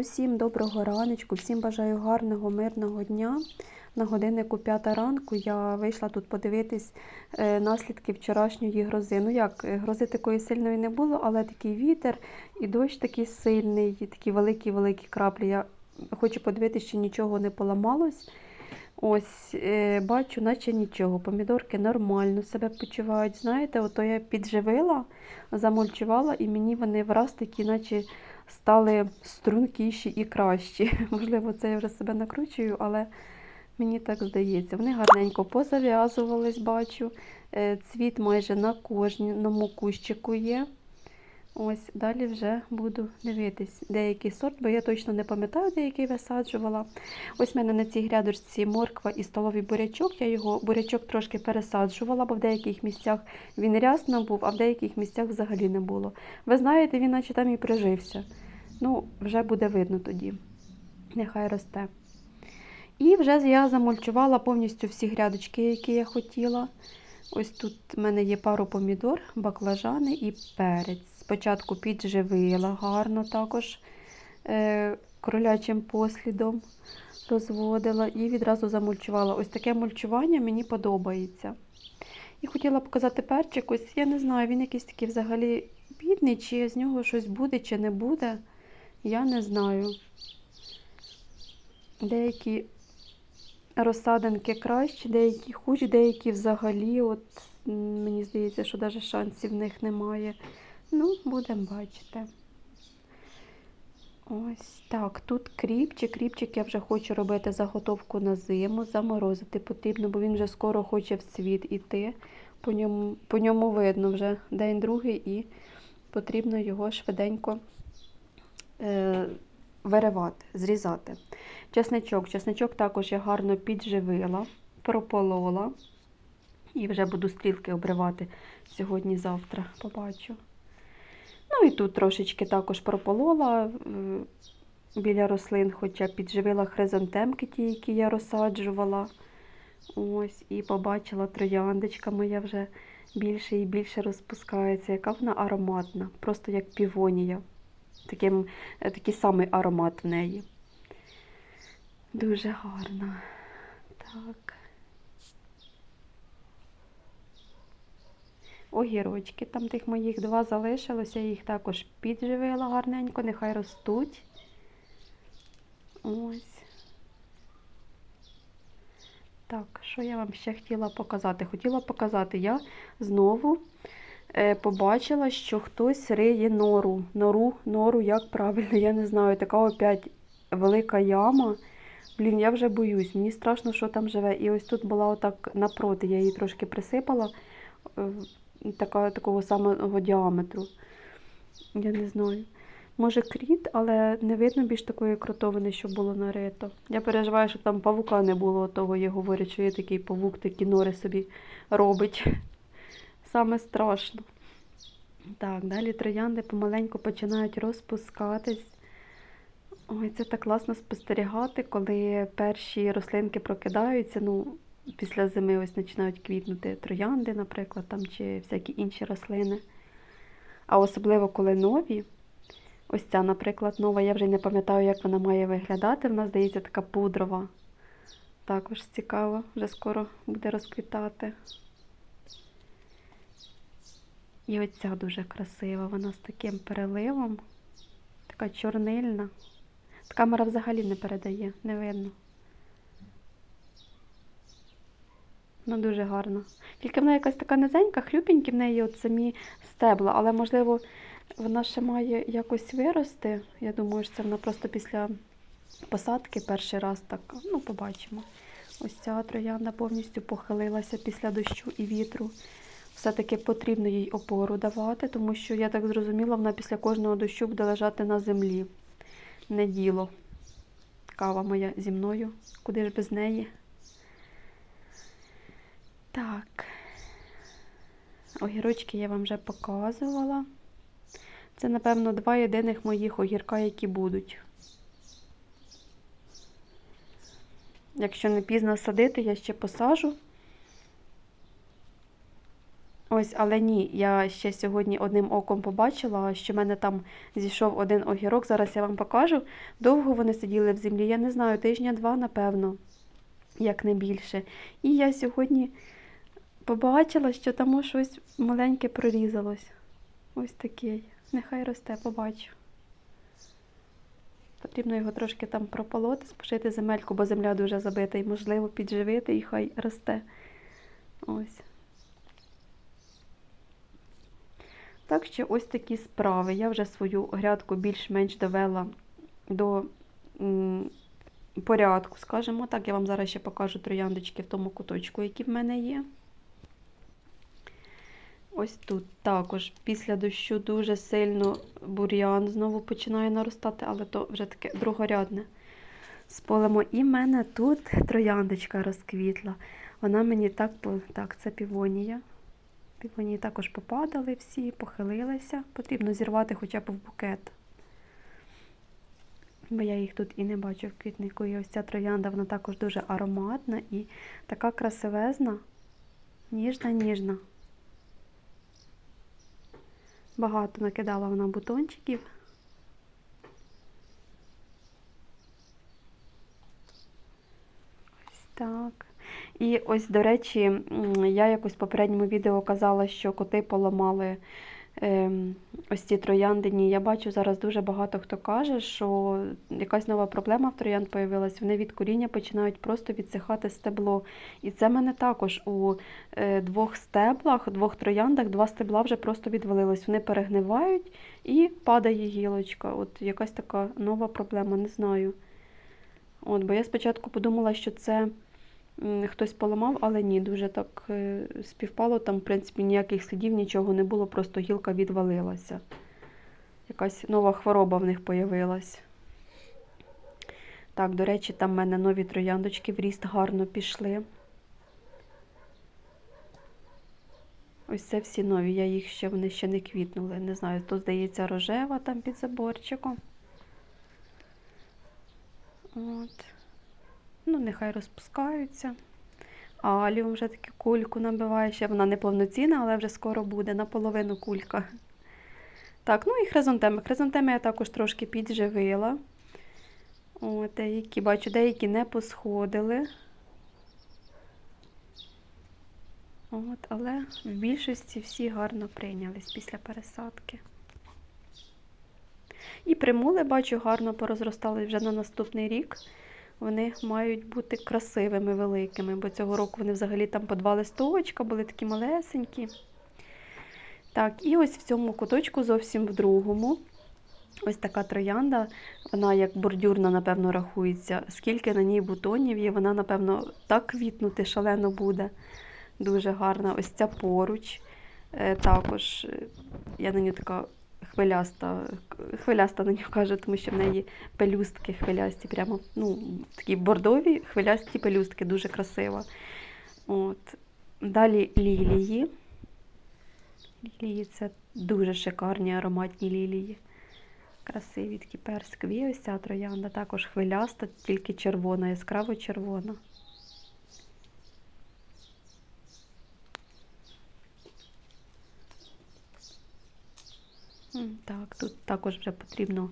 Усім доброго раночку, всім бажаю гарного, мирного дня. На годиннику 5 ранку я вийшла тут подивитись е, наслідки вчорашньої грози. Ну як, е, грози такої сильної не було, але такий вітер і дощ такий сильний, і такі великі-великі краплі. Я хочу подивитися, чи нічого не поламалось. Ось, е, бачу, наче нічого. Помідорки нормально себе почувають. Знаєте, ото я підживила, замульчувала, і мені вони враз такі, наче стали стрункіші і кращі. Можливо, це я вже себе накручую, але мені так здається. Вони гарненько позав'язувались, бачу. Е, Цвіт майже на кожному кущику є. Ось далі вже буду дивитись деякий сорт, бо я точно не пам'ятаю, де який висаджувала. Ось в мене на цій грядочці морква і столовий бурячок. Я його бурячок трошки пересаджувала, бо в деяких місцях він рясно був, а в деяких місцях взагалі не було. Ви знаєте, він наче там і прижився. Ну, вже буде видно тоді. Нехай росте. І вже я замульчувала повністю всі грядочки, які я хотіла. Ось тут в мене є пару помідор, баклажани і перець. Спочатку підживила гарно також е, кролячим послідом розводила і відразу замульчувала. Ось таке мульчування мені подобається. І хотіла показати перчик. Ось я не знаю, він якийсь такий взагалі бідний, чи з нього щось буде, чи не буде. Я не знаю. Деякі розсадинки кращі, деякі хужі, деякі взагалі, от мені здається, що навіть шансів в них немає. Ну, будемо бачити. Ось так, тут кріпчик. Кріпчик я вже хочу робити заготовку на зиму, заморозити потрібно, бо він вже скоро хоче в світ іти. По ньому, по ньому видно вже день другий і потрібно його швиденько е, виривати, зрізати. Чесничок. Чесничок також я гарно підживила, прополола. І вже буду стрілки обривати сьогодні-завтра, побачу. Ну і тут трошечки також прополола е, біля рослин, хоча підживила хризантемки, ті, які я розсаджувала. Ось, і побачила трояндочка моя вже більше і більше розпускається. Яка вона ароматна, просто як півонія. Таким, е, такий самий аромат в неї. Дуже гарна. Так. Огірочки, там тих моїх два залишилося, я їх також підживила гарненько, нехай ростуть. Ось. Так, що я вам ще хотіла показати? Хотіла показати, я знову е, побачила, що хтось риє нору. Нору, нору, як правильно, я не знаю. Така опять велика яма. Блін, я вже боюсь, мені страшно, що там живе. І ось тут була отак напроти, я її трошки присипала. Така, такого самого діаметру. Я не знаю. Може кріт, але не видно більш такої кротовини, що було нарито. Я переживаю, щоб там павука не було того, я говорю, що є такий павук, такі нори собі робить. Саме страшно. Так, далі троянди помаленьку починають розпускатись. Ой, це так класно спостерігати, коли перші рослинки прокидаються. Ну, після зими ось починають квітнути троянди, наприклад, там, чи всякі інші рослини. А особливо, коли нові. Ось ця, наприклад, нова, я вже не пам'ятаю, як вона має виглядати. Вона, здається, така пудрова. Також цікаво, вже скоро буде розквітати. І оця дуже красива, вона з таким переливом, така чорнильна. Камера взагалі не передає, не видно. Ну, дуже гарно. Тільки вона якась така низенька, хлюпенькі в неї от самі стебла, але, можливо, вона ще має якось вирости. Я думаю, що це вона просто після посадки перший раз так, ну, побачимо. Ось ця троянда повністю похилилася після дощу і вітру. Все-таки потрібно їй опору давати, тому що, я так зрозуміла, вона після кожного дощу буде лежати на землі. Не діло. Кава моя зі мною. Куди ж без неї? Так. Огірочки я вам вже показувала. Це, напевно, два єдиних моїх огірка, які будуть. Якщо не пізно садити, я ще посажу. Ось, але ні, я ще сьогодні одним оком побачила, що в мене там зійшов один огірок. Зараз я вам покажу. Довго вони сиділи в землі, я не знаю, тижня-два, напевно, як не більше. І я сьогодні побачила, що там щось маленьке прорізалось. Ось такий. Нехай росте, побачу. Потрібно його трошки там прополоти, спушити земельку, бо земля дуже забита і можливо підживити і хай росте. Ось. Так що ось такі справи. Я вже свою грядку більш-менш довела до м, порядку, скажімо так. Я вам зараз ще покажу трояндочки в тому куточку, які в мене є. Ось тут також після дощу дуже сильно бур'ян знову починає наростати, але то вже таке другорядне. Сполимо. І в мене тут трояндочка розквітла. Вона мені так, так, це півонія. Півонії також попадали всі, похилилися. Потрібно зірвати хоча б в букет. Бо я їх тут і не бачу в квітнику. І ось ця троянда, вона також дуже ароматна і така красивезна, ніжна, ніжна. Багато накидала вона бутончиків. Ось так. І ось, до речі, я якось в попередньому відео казала, що коти поламали ось ці трояндині. Я бачу зараз дуже багато хто каже, що якась нова проблема в троянд появилась. Вони від коріння починають просто відсихати стебло. І це мене також у е, двох стеблах, двох трояндах, два стебла вже просто відвалились. Вони перегнивають і падає гілочка. От якась така нова проблема, не знаю. От, бо я спочатку подумала, що це хтось поламав, але ні, дуже так е, співпало. Там, в принципі, ніяких слідів, нічого не було, просто гілка відвалилася. Якась нова хвороба в них появилась. Так, до речі, там в мене нові трояндочки в ріст гарно пішли. Ось це всі нові, я їх ще, вони ще не квітнули. Не знаю, то, здається, рожева там під заборчиком. От. Нехай розпускаються. Аліум вже таку кульку набиває. Ще вона не повноцінна, але вже скоро буде, наполовину кулька. Так, ну і хризантеми. Хризантеми я також трошки підживила. От, деякі, бачу, деякі не посходили. От, але в більшості всі гарно прийнялись після пересадки. І примули, бачу, гарно порозростали вже на наступний рік. Вони мають бути красивими, великими, бо цього року вони взагалі там по два листочка були такі малесенькі. Так, і ось в цьому куточку, зовсім в другому. Ось така троянда, вона як бордюрна, напевно, рахується. Скільки на ній бутонів є, вона, напевно, так квітнути шалено буде. Дуже гарна. Ось ця поруч. Е, Також е, я на нього така хвиляста, хвиляста на нього кажу, тому що в неї пелюстки хвилясті, прямо ну, такі бордові хвилясті пелюстки, дуже красива. От. Далі лілії. Лілії це дуже шикарні ароматні лілії. Красиві такі перскові. Ось ця троянда також хвиляста, тільки червона, яскраво червона. Так, тут також вже потрібно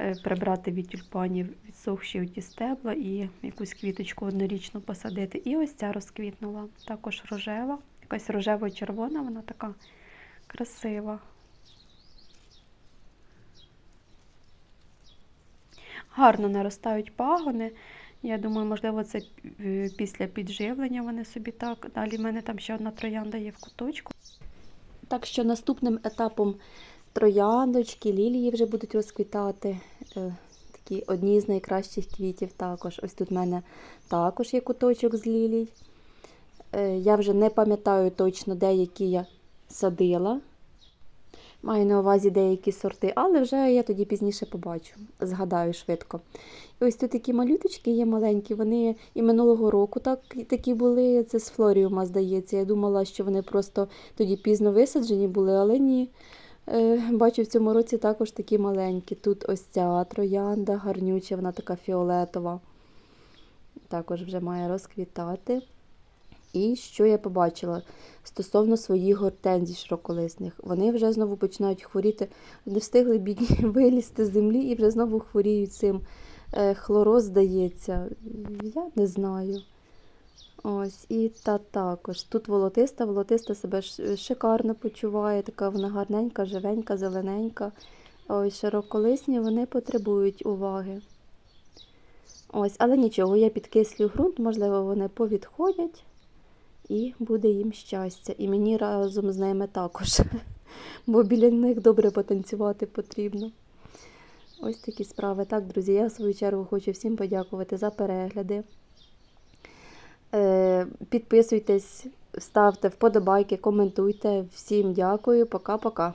е, прибрати від тюльпанів відсохші оті стебла і якусь квіточку однорічну посадити. І ось ця розквітнула. Також рожева, якась рожево-червона, вона така красива. Гарно наростають пагони. Я думаю, можливо, це е, після підживлення вони собі так. Далі в мене там ще одна троянда є в куточку. Так що наступним етапом трояндочки, лілії вже будуть розквітати. Е, Такі одні з найкращих квітів також. Ось тут в мене також є куточок з лілій. Е, Я вже не пам'ятаю точно, де які я садила. Маю на увазі деякі сорти, але вже я тоді пізніше побачу, згадаю швидко. І ось тут такі малюточки є маленькі, вони і минулого року так, такі були. Це з флоріума, здається. Я думала, що вони просто тоді пізно висаджені були, але ні. Е, Бачу, в цьому році також такі маленькі. Тут ось ця троянда гарнюча, вона така фіолетова. Також вже має розквітати. І що я побачила стосовно своїх гортензій широколисних. Вони вже знову починають хворіти, не встигли бідні вилізти з землі і вже знову хворіють цим. Е, Хлороз здається, я не знаю. Ось, і та також. Тут волотиста, волотиста себе шикарно почуває, така вона гарненька, живенька, зелененька. Ось широколисні вони потребують уваги. Ось, але нічого, я підкислю ґрунт, можливо, вони повідходять і буде їм щастя. І мені разом з ними також. Бо біля них добре потанцювати потрібно. Ось такі справи. Так, друзі, я в свою чергу хочу всім подякувати за перегляди. Е, Підписуйтесь, ставте вподобайки, коментуйте. Всім дякую, пока-пока.